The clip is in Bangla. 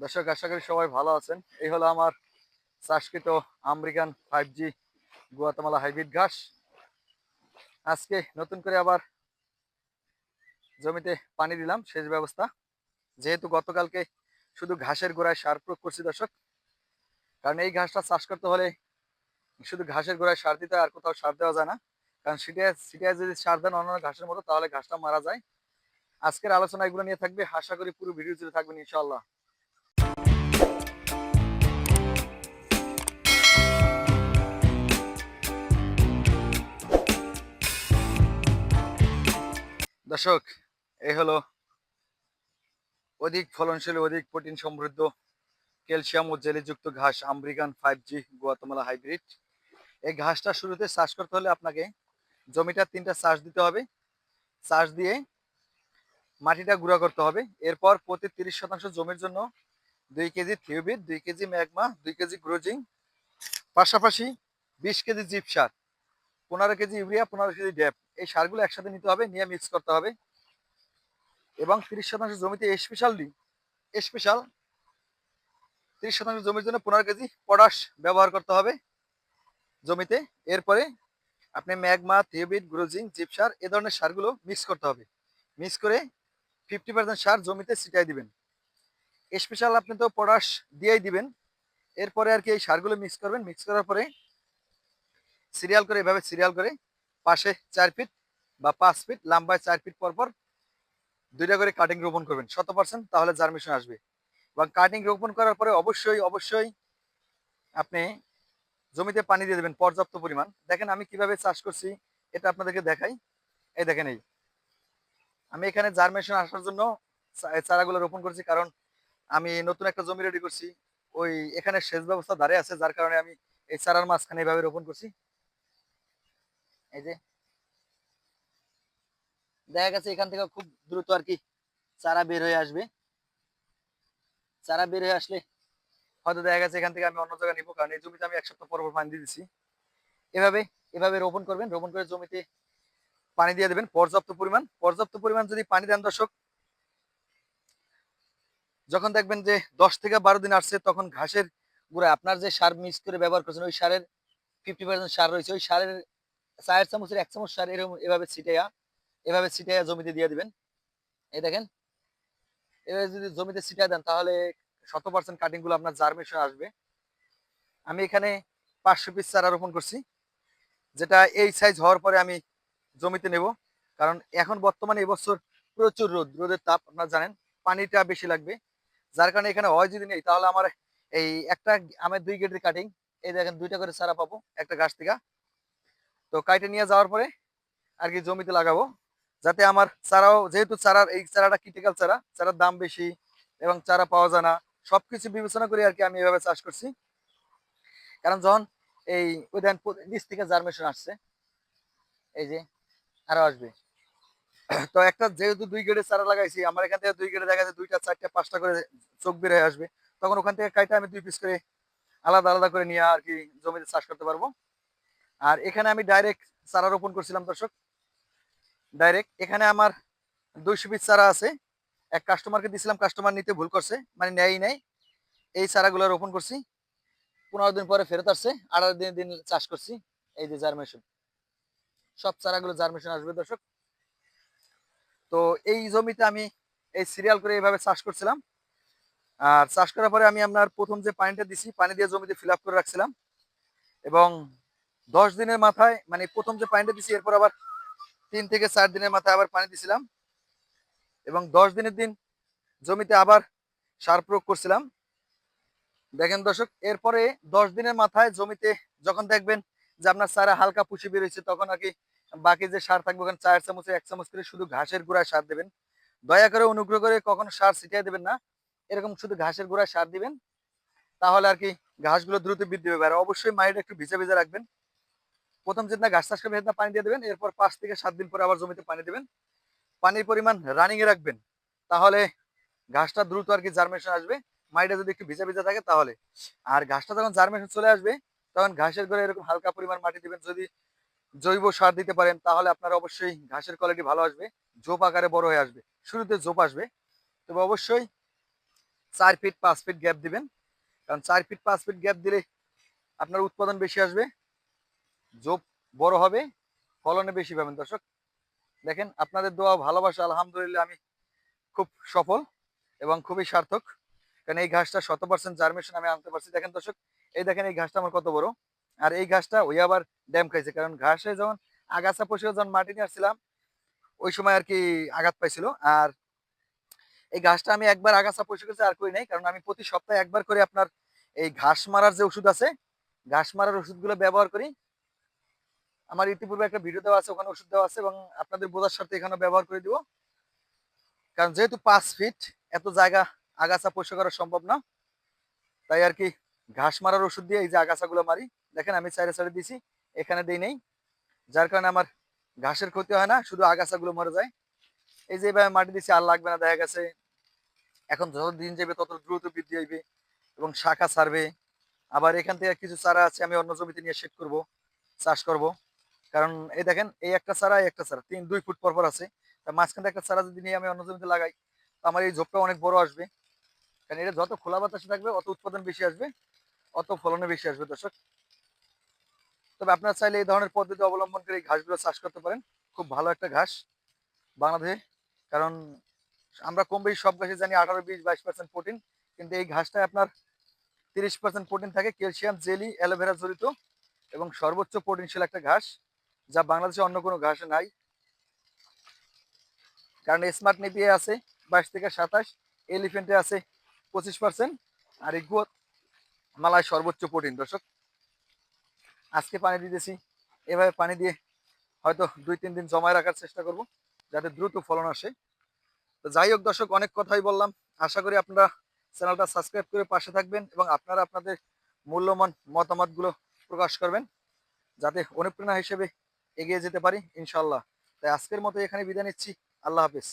দর্শক, আশা করি সবাই ভালো আছেন। এই হলো আমার চাষকৃত American five G Guatemala hybrid ঘাস। আজকে নতুন করে আবার জমিতে পানি দিলাম, সেচ ব্যবস্থা। যেহেতু গতকালকে শুধু ঘাসের গোড়ায় সার প্রয়োগ করছি দর্শক, কারণ এই ঘাসটা চাষ করতে হলে শুধু ঘাসের গোড়ায় সার দিতে আর কোথাও সার দেওয়া যায় না। কারণ সিটিআই সিটিআই যদি সার দেন অন্যান্য ঘাসের মতো, তাহলে ঘাসটা মারা যায়। আজকের আলোচনা এগুলো নিয়ে থাকবে। আশা করি পুরো ভিডিও জুড়ে থাকবেন ইনশাল্লাহ দর্শক, এই হলো অধিক ফলনশীল, অধিক প্রোটিন সমৃদ্ধ ক্যালসিয়াম ও জেলিযুক্ত ঘাস American five G Guatemala hybrid. এই ঘাসটা শুরুতে চাষ করতে হলে আপনাকে জমিটা তিনটা চাষ দিতে হবে। চাষ দিয়ে মাটিটা গুঁড়া করতে হবে। এরপর প্রতি তিরিশ শতাংশ জমির জন্য দুই কেজি থিওবিট দুই কেজি ম্যাগমা, দুই কেজি গ্রোজিং, পাশাপাশি বিশ কেজি জিপ সার পনেরো কেজি ইউরিয়া, পনেরো কেজি ড্যাপ। এই সারগুলো একসাথে নিতে হবে, নিয়ে মিক্স করতে হবে। এবং তিরিশ শতাংশ জমিতে স্পেশালি স্পেশাল তিরিশ শতাংশ জমির জন্য পনেরো কেজি পটাশ ব্যবহার করতে হবে জমিতে। এরপরে আপনি ম্যাগমা, থিওবিট গ্রোজিং জিপ সার, এ ধরনের সারগুলো মিক্স করতে হবে। মিক্স করে ফিফটি পার্সেন্ট সার জমিতে ছিটাই দিবেন। স্পেশাল আপনি তো পটাশ দিয়েই দিবেন। এরপরে আর কি এই সারগুলো মিক্স করবেন। মিক্স করার পরে সিরিয়াল করে, এভাবে সিরিয়াল করে পাশে চার ফিট বা পাঁচ ফিট লম্বায় চার ফিট পর পর দুইটা করে কাটিং রোপণ করবেন। শত পার্সেন্ট তাহলে জার্মিশন আসবে। এবং কাটিং রোপণ করার পরে অবশ্যই অবশ্যই আপনি জমিতে পানি দিয়ে দেবেন পর্যাপ্ত পরিমাণ। দেখেন আমি কীভাবে চাষ করছি, এটা আপনাদেরকে দেখাই। এই দেখেন এই। আমি এখানে জার্মিশন আসার জন্য চারাগুলো রোপণ করছি কারণ আমি নতুন একটা জমি রেডি করছি। ওই এখানে সেচ ব্যবস্থা দাঁড়িয়ে আছে, যার কারণে আমি এই চারার মাঝখানে এইভাবে রোপণ করছি। এই যে। দেখা গেছে এখান থেকে খুব দ্রুত আর কি চারা বের হয়ে আসবে। চারা বের হয়ে আসলে হয়তো দেখা গেছে এখান থেকে আমি অন্য জায়গায় নিবো, কারণ এই জমিতে আমি এক সপ্তাহ পর পানি দিয়ে দিচ্ছি এভাবে এভাবে রোপণ করবেন, রোপণ করে জমিতে পানি দিয়ে দেবেন, পর্যাপ্ত পরিমাণ। পর্যাপ্ত পরিমাণ যদি পানি দেন দর্শক, যখন দেখবেন যে দশ থেকে বারো দিন আসছে, তখন ঘাসের গুঁড়া, আপনার যে সার মিক্স করে ব্যবহার করছেন, ওই সারের ফিফটি পার্সেন্ট সার রয়েছে, ওই সারের চায়ের চামচের এক চামচ সার এরকম এভাবে ছিটাইয়া এভাবে ছিটাইয়া জমিতে দিয়ে দিবেন। এই দেখেন, এভাবে যদি জমিতে ছিটাই দেন, তাহলে শত পার্সেন্ট কাটিংগুলো আপনার জার্মেশন আসবে। আমি এখানে পাঁচশো পিস চারা রোপণ করছি, যেটা এই সাইজ হওয়ার পরে আমি জমিতে নেব। কারণ এখন বর্তমানে এবছর প্রচুর রোদ, রোদের তাপ, আপনারা জানেন, পানিটা বেশি লাগবে। যার কারণে এখানে হয় যদি নেই, তাহলে আমার এই একটা আমের দুই গেটের কাটিং এই দেখেন দুইটা করে চারা পাবো, একটা গাছ থেকে। তো কাইটে নিয়ে যাওয়ার পরে আর কি জমিতে লাগাবো। যাতে আমার চারাও, যেহেতু চারার এই চারাটা ক্রিটিক্যাল চারা, চারার দাম বেশি এবং চারা পাওয়া যায় না, সবকিছু বিবেচনা করে আর কি আমি এভাবে চাষ করছি। কারণ যখন এই প- নিচ থেকে জার্মেশন আসছে, এই যে আরও আসবে। তো একটা যেহেতু দুই গেড়ে চারা লাগাইছি, আমার এখান থেকে দুই গেড়ে দেখা যায় দুইটা, চারটা, পাঁচটা করে চোখ বের হয়ে আসবে। তখন ওখান থেকে কাইটা আমি দুই পিস করে আলাদা আলাদা করে নিয়ে আর কি জমিতে চাষ করতে পারব। আর এখানে আমি ডাইরেক্ট চারা রোপণ করছিলাম, দর্শক। ডাইরেক্ট এখানে আমার দুইশো পিস চারা আছে। এক কাস্টমারকে দিছিলাম কাস্টমার নিতে ভুল করছে মানে নেয়ই নেই। এই চারাগুলো রোপণ করছি। পনেরো দিন পরে ফেরত আসছে আঠারো দিন দিন চাষ করছি। এই যে জার্মেশন সব চারাগুলো জার্মেশন আসবে, দর্শক। তো এই জমিতে আমি এই সিরিয়াল করে এইভাবে চাষ করছিলাম। আর চাষ করার পরে আমি আপনার প্রথম যে পানিটা দিছি, পানি দিয়ে জমিতে ফিল করে রাখছিলাম। এবং দশ দিনের মাথায় মানে প্রথম যে পানিটা দিছি, এরপর আবার তিন থেকে চার দিনের মাথায় আবার পানি দিছিলাম। এবং দশ দিনের দিন জমিতে আবার সার প্রয়োগ করছিলাম। দেখেন দর্শক, এরপরে দশ দিনের মাথায় জমিতে যখন দেখবেন যে আপনার চারা হালকা পুষি বেরোচ্ছে, তখন আর কি বাকি যে সার থাকবে, ওখানে চার চামচ, এক চামচ করে শুধু ঘাসের গুঁড়ায় সার দেবেন। দয়া করে অনুগ্রহ করে কখনো সার ছিটিয়ে দেবেন না। এরকম শুধু ঘাসের গুঁড়ায় সার দিবেন, তাহলে আর কি ঘাসগুলো দ্রুত বৃদ্ধি পাবে। আর অবশ্যই মাটিটা একটু ভিজে ভিজে রাখবেন। প্রথম যেদিন গাছ চাষ করবেন পানি দিয়ে দেবেন। এরপর পাঁচ থেকে সাত দিন পরে আবার জমিতে পানি দেবেন। পানির পরিমাণ রানিং এ রাখবেন। তাহলে ঘাসটা দ্রুত আর কি জার্মেশন আসবে। মাটিটা যদি একটু ভিজা ভিজা থাকে তাহলে। আর ঘাসটা যখন জার্মেশন চলে আসবে, তখন ঘাসের গোড়ায় এরকম হালকা পরিমাণ মাটি দিবেন। যদি জৈব সার দিতে পারেন, তাহলে আপনার অবশ্যই ঘাসের কোয়ালিটি ভালো আসবে। ঝোপ আকারে বড় হয়ে আসবে। শুরুতে ঝোপ আসবে। তবে অবশ্যই চার ফিট পাঁচ ফিট গ্যাপ দিবেন। কারণ চার ফিট পাঁচ ফিট গ্যাপ দিলে আপনার উৎপাদন বেশি আসবে। জোপ বড় হবে, ফলনে বেশি পাবেন। দর্শক, দেখেন আপনাদের দোয়া, ভালোবাসা, আলহামদুলিল্লাহ আমি খুব সফল এবং খুবই সার্থক। কারণ এই ঘাসটা শত পার্সেন্ট জার্মেশন আমি আনতে পারছি। দেখেন দর্শক, এই দেখেন এই ঘাসটা আমার কত বড়। আর এই ঘাসটা ওই আবার ড্যাম খাইছে। কারণ ঘাসে যখন আগাছা পশে যখন মাটি নিয়ে আসছিলাম, ওই সময় আর কি আঘাত পাইছিল। আর এই ঘাসটা আমি একবার আগাছা পরিষ্কার করছি আর করি নাই। কারণ আমি প্রতি সপ্তাহে একবার করে আপনার এই ঘাস মারার যে ওষুধ আছে, ঘাস মারার ওষুধগুলো ব্যবহার করি। আমার ইতিপূর্বে একটা ভিডিও দেওয়া আছে, ওখানে ওষুধ দেওয়া আছে এবং আপনাদের বোঝার সাথে এখানে ব্যবহার করে দিব। কারণ যেহেতু পাঁচ ফিট এত জায়গা আগাছা পরিষ্কার করা সম্ভব না। তাই আর কি ঘাস মারার ওষুধ দিয়ে এই যে আগাছাগুলো মারি। দেখেন আমি সাইডে সাইডে দিছি এখানে দিই নেই। যার কারণে আমার ঘাসের ক্ষতি হয় না, শুধু আগাছাগুলো মরে যায়। এই যে এভাবে মাটি দিছি আর লাগবে না, দেখা গেছে। এখন যত দিন যাবে, তত দ্রুত বৃদ্ধি হইবে এবং শাখা ছাড়বে। আবার এখান থেকে কিছু চারা আছে, আমি অন্য জমিতে নিয়ে সেট করব, চাষ করব। কারণ এই দেখেন, এই একটা চারা এই একটা চারা তিন, দুই ফুট পর পর আছে মাঝখানে একটা চারা যদি নিয়ে আমি অন্য জমিতে লাগাই আমার এই ঝোপটা অনেক বড় আসবে। কারণ এটা যত খোলা বাতাসে থাকবে, অত উৎপাদন বেশি আসবে, অত ফলনে বেশি আসবে, দর্শক। তবে আপনারা চাইলে এই ধরনের পদ্ধতি অবলম্বন করে এই ঘাসগুলো চাষ করতে পারেন। খুব ভালো একটা ঘাস বাংলাদেশে। কারণ আমরা কম বেশি সব ঘাসে জানি, আঠারো, বিশ, বাইশ পার্সেন্ট প্রোটিন কিন্তু এই ঘাসটায় আপনার তিরিশ পার্সেন্ট প্রোটিন থাকে ক্যালসিয়াম জেলি অ্যালোভেরা জড়িত এবং সর্বোচ্চ প্রোটিনশীল একটা ঘাস। যা বাংলাদেশে অন্য কোনো ঘাসে নাই। কারণ স্মার্ট নেপিয়ে আছে বাইশ থেকে সাতাশ এলিফেন্টে আছে পঁচিশ পার্সেন্ট আর এই গুয়া মালায় সর্বোচ্চ প্রোটিন, দর্শক। আজকে পানি দিতেছি এভাবে পানি দিয়ে হয়তো দুই, তিন দিন জমায় রাখার চেষ্টা করব, যাতে দ্রুত ফলন আসে। তো যাই হোক, দর্শক, অনেক কথাই বললাম। আশা করি আপনারা চ্যানেলটা সাবস্ক্রাইব করে পাশে থাকবেন এবং আপনারা আপনাদের মূল্যবান মতামতগুলো প্রকাশ করবেন, যাতে অনুপ্রেরণা হিসেবে এগিয়ে যেতে পারি ইনশাল্লাহ তাই আজকের মতো এখানে বিদায় নিচ্ছি। আল্লাহ হাফিজ।